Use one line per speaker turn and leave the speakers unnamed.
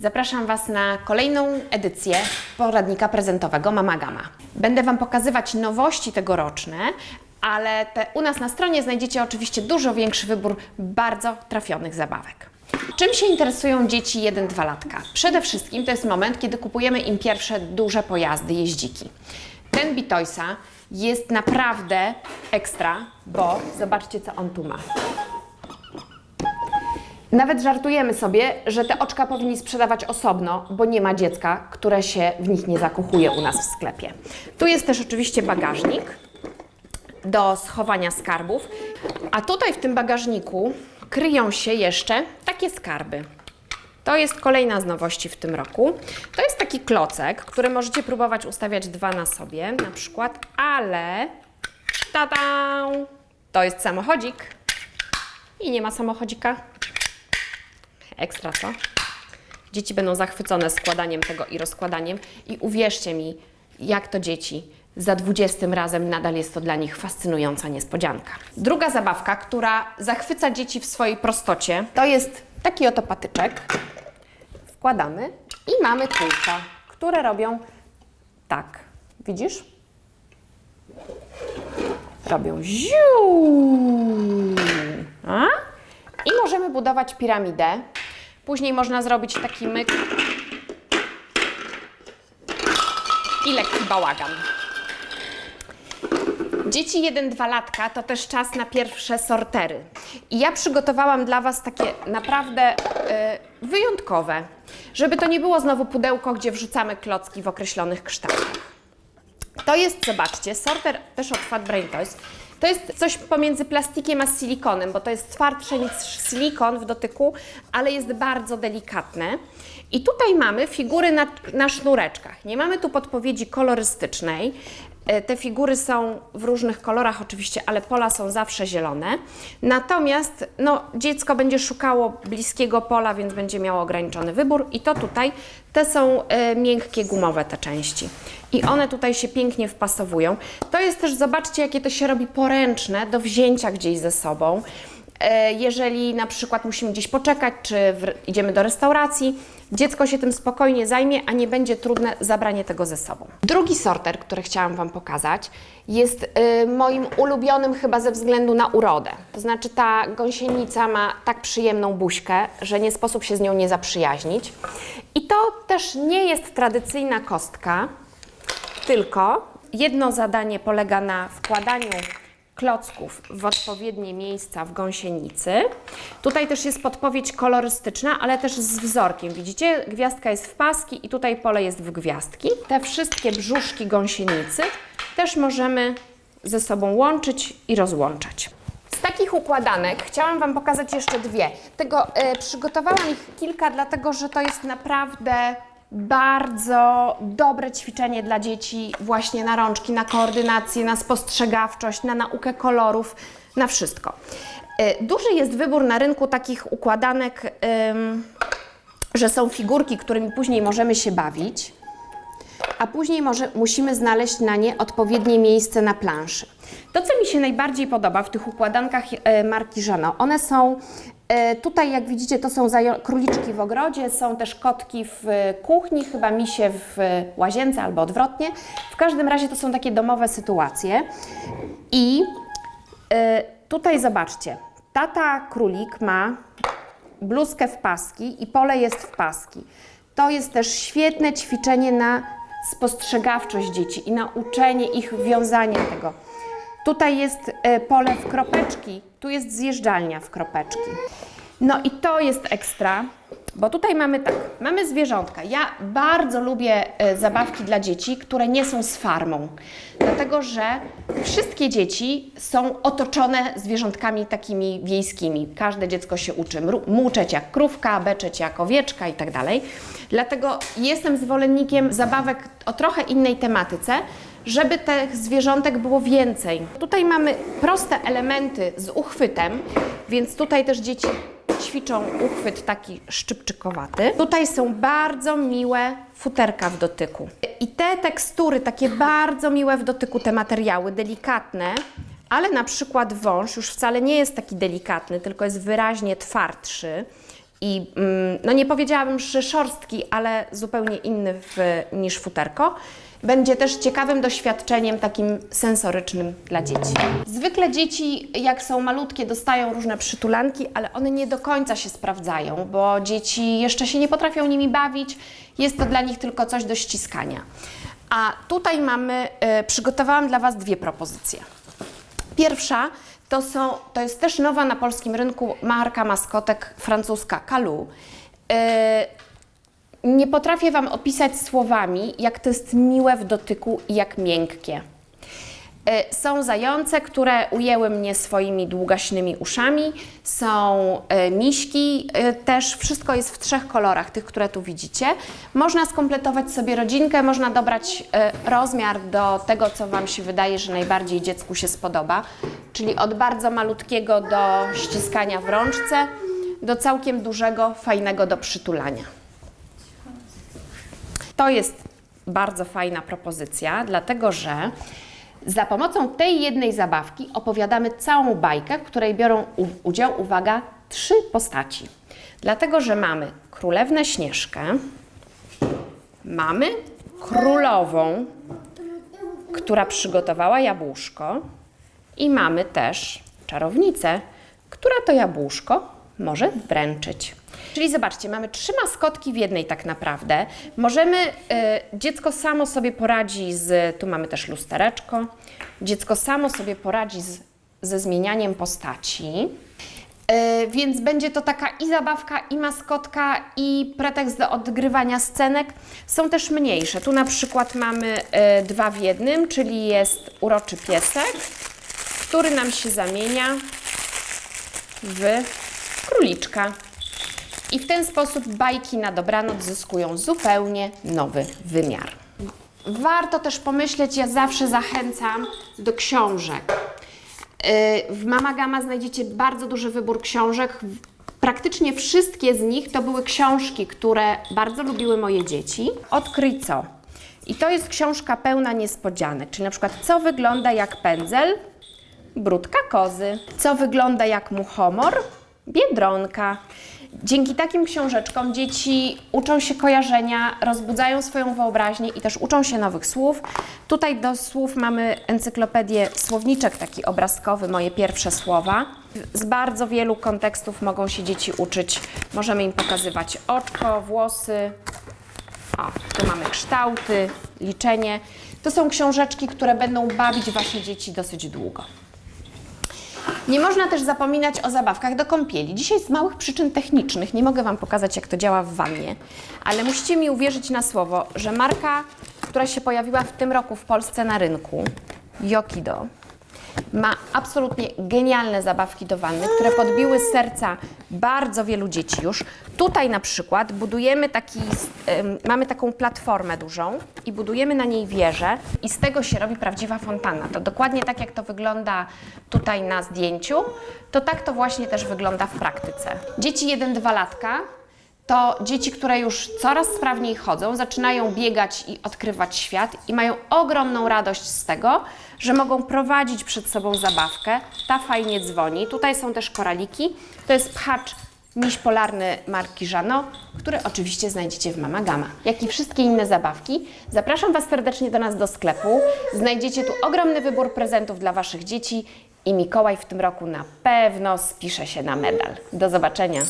Zapraszam Was na kolejną edycję poradnika prezentowego Mama Gama. Będę Wam pokazywać nowości tegoroczne, ale te, u nas na stronie znajdziecie oczywiście dużo większy wybór bardzo trafionych zabawek. Czym się interesują dzieci 1-2 latka? Przede wszystkim to jest moment, kiedy kupujemy im pierwsze duże pojazdy, jeździki. Ten Bitoysa jest naprawdę ekstra, bo zobaczcie co on tu ma. Nawet żartujemy sobie, że te oczka powinni sprzedawać osobno, bo nie ma dziecka, które się w nich nie zakochuje u nas w sklepie. Tu jest też oczywiście bagażnik do schowania skarbów, a tutaj w tym bagażniku kryją się jeszcze takie skarby. To jest kolejna z nowości w tym roku. To jest taki klocek, który możecie próbować ustawiać dwa na sobie, na przykład, ale tada! To jest samochodzik i nie ma samochodzika. Ekstra, co? Dzieci będą zachwycone składaniem tego i rozkładaniem i uwierzcie mi, jak to dzieci, za 20 razem nadal jest to dla nich fascynująca niespodzianka. Druga zabawka, która zachwyca dzieci w swojej prostocie, to jest taki oto patyczek. Wkładamy i mamy kółka, które robią tak. Widzisz? Robią ziu. A? I możemy budować piramidę. Później można zrobić taki myk i lekki bałagan. Dzieci 1-2 latka to też czas na pierwsze sortery. I ja przygotowałam dla Was takie naprawdę e, wyjątkowe, żeby to nie było znowu pudełko, gdzie wrzucamy klocki w określonych kształtach. To jest, zobaczcie, sorter też od Fat Brain Toys. To jest coś pomiędzy plastikiem a silikonem, bo to jest twardsze niż silikon w dotyku, ale jest bardzo delikatne. I tutaj mamy figury na, na sznureczkach. Nie mamy tu podpowiedzi kolorystycznej. E, Te figury są w różnych kolorach oczywiście, ale pola są zawsze zielone. Natomiast no, dziecko będzie szukało bliskiego pola, więc będzie miało ograniczony wybór. I to tutaj, te są e, miękkie, gumowe te części. I one tutaj się pięknie wpasowują. To jest też, zobaczcie, jakie to się robi poręczne do wzięcia gdzieś ze sobą. E, Jeżeli na przykład musimy gdzieś poczekać, czy w, idziemy do restauracji, dziecko się tym spokojnie zajmie, a nie będzie trudne zabranie tego ze sobą. Drugi sorter, który chciałam Wam pokazać, jest y, moim ulubionym chyba ze względu na urodę. To znaczy ta gąsienica ma tak przyjemną buźkę, że nie sposób się z nią nie zaprzyjaźnić. I to też nie jest tradycyjna kostka, tylko jedno zadanie polega na wkładaniu klocków w odpowiednie miejsca w gąsienicy. Tutaj też jest podpowiedź kolorystyczna, ale też z wzorkiem. Widzicie, gwiazdka jest w paski i tutaj pole jest w gwiazdki. Te wszystkie brzuszki gąsienicy też możemy ze sobą łączyć i rozłączać. Z takich układanek chciałam Wam pokazać jeszcze dwie. Tego e, przygotowałam ich kilka, dlatego że to jest naprawdę bardzo dobre ćwiczenie dla dzieci właśnie na rączki, na koordynację, na spostrzegawczość, na naukę kolorów, na wszystko. E, Duży jest wybór na rynku takich układanek, że są figurki, którymi później możemy się bawić a później może, musimy znaleźć na nie odpowiednie miejsce na planszy. To, co mi się najbardziej podoba w tych układankach e, marki Żano, one są tutaj, jak widzicie, to są króliczki w ogrodzie, są też kotki w e, kuchni, chyba misie w e, łazience albo odwrotnie. W każdym razie to są takie domowe sytuacje. I e, tutaj zobaczcie, tata królik ma bluzkę w paski i pole jest w paski. To jest też świetne ćwiczenie na spostrzegawczość dzieci i nauczenie ich wiązania tego. Tutaj jest e, pole w kropeczki, tu jest zjeżdżalnia w kropeczki. No i to jest ekstra, bo tutaj mamy tak, mamy zwierzątka. Ja bardzo lubię e, zabawki dla dzieci, które nie są z farmą, dlatego że wszystkie dzieci są otoczone zwierzątkami takimi wiejskimi. Każde dziecko się uczy muczeć jak krówka, beczeć jak owieczka i tak dalej. Dlatego jestem zwolennikiem zabawek o trochę innej tematyce, żeby tych zwierzątek było więcej. Tutaj mamy proste elementy z uchwytem, więc tutaj też dzieci ćwiczą uchwyt taki szczypczykowaty. Tutaj są bardzo miłe futerka w dotyku. I te tekstury, takie bardzo miłe w dotyku, te materiały, delikatne, ale na przykład wąż już wcale nie jest taki delikatny, tylko jest wyraźnie twardszy i mm, no nie powiedziałabym, że szorstki, ale zupełnie inny w, niż futerko. Będzie też ciekawym doświadczeniem takim sensorycznym dla dzieci. Zwykle dzieci, jak są malutkie, dostają różne przytulanki, ale one nie do końca się sprawdzają, bo dzieci jeszcze się nie potrafią nimi bawić. Jest to dla nich tylko coś do ściskania. A tutaj mamy, y, przygotowałam dla Was dwie propozycje. Pierwsza to, są, to jest też nowa na polskim rynku marka maskotek francuska Kalu. Yy, nie potrafię Wam opisać słowami, jak to jest miłe w dotyku i jak miękkie. Yy, Są zające, które ujęły mnie swoimi długaśnymi uszami, są yy, miśki, yy, też wszystko jest w trzech kolorach, tych, które tu widzicie. Można skompletować sobie rodzinkę, można dobrać rozmiar do tego, co Wam się wydaje, że najbardziej dziecku się spodoba, czyli od bardzo malutkiego do ściskania w rączce, do całkiem dużego, fajnego do przytulania. To jest bardzo fajna propozycja, dlatego że za pomocą tej jednej zabawki opowiadamy całą bajkę, w której biorą udział, uwaga, trzy postaci. Dlatego, że mamy królewnę Śnieżkę, mamy królową, która przygotowała jabłuszko i mamy też czarownicę, która to jabłuszko może wręczyć. Czyli zobaczcie, mamy trzy maskotki w jednej tak naprawdę. Możemy, y, dziecko samo sobie poradzi z, tu mamy też lustereczko, dziecko samo sobie poradzi z, ze zmienianiem postaci. Y, Więc będzie to taka i zabawka, i maskotka, i pretekst do odgrywania scenek. Są też mniejsze. Tu na przykład mamy y, dwa w jednym, czyli jest uroczy piesek, który nam się zamienia w króliczka. I w ten sposób bajki na dobranoc zyskują zupełnie nowy wymiar. Warto też pomyśleć, ja zawsze zachęcam do książek. Yy, W Mama Gama znajdziecie bardzo duży wybór książek. Praktycznie wszystkie z nich to były książki, które bardzo lubiły moje dzieci. Odkryj co. I to jest książka pełna niespodzianek, czyli na przykład co wygląda jak pędzel, brudka kozy, co wygląda jak muchomor, biedronka. Dzięki takim książeczkom dzieci uczą się kojarzenia, rozbudzają swoją wyobraźnię i też uczą się nowych słów. Tutaj do słów mamy encyklopedię słowniczek taki obrazkowy, moje pierwsze słowa. Z bardzo wielu kontekstów mogą się dzieci uczyć. Możemy im pokazywać oczko, włosy, o, tu mamy kształty, liczenie. To są książeczki, które będą bawić Wasze dzieci dosyć długo. Nie można też zapominać o zabawkach do kąpieli. Dzisiaj z małych przyczyn technicznych nie mogę Wam pokazać, jak to działa w wannie, ale musicie mi uwierzyć na słowo, że marka, która się pojawiła w tym roku w Polsce na rynku, Yokido, ma absolutnie genialne zabawki do wanny, które podbiły serca bardzo wielu dzieci już. Tutaj na przykład budujemy taki, mamy taką platformę dużą i budujemy na niej wieżę i z tego się robi prawdziwa fontanna. To dokładnie tak jak to wygląda tutaj na zdjęciu, to tak to właśnie też wygląda w praktyce. Dzieci 1-2 latka to dzieci, które już coraz sprawniej chodzą, zaczynają biegać i odkrywać świat i mają ogromną radość z tego, że mogą prowadzić przed sobą zabawkę. Ta fajnie dzwoni. Tutaj są też koraliki. To jest pchacz miś polarny marki Żano, który oczywiście znajdziecie w Mama Gama. Jak i wszystkie inne zabawki, zapraszam Was serdecznie do nas do sklepu. Znajdziecie tu ogromny wybór prezentów dla Waszych dzieci i Mikołaj w tym roku na pewno spisze się na medal. Do zobaczenia.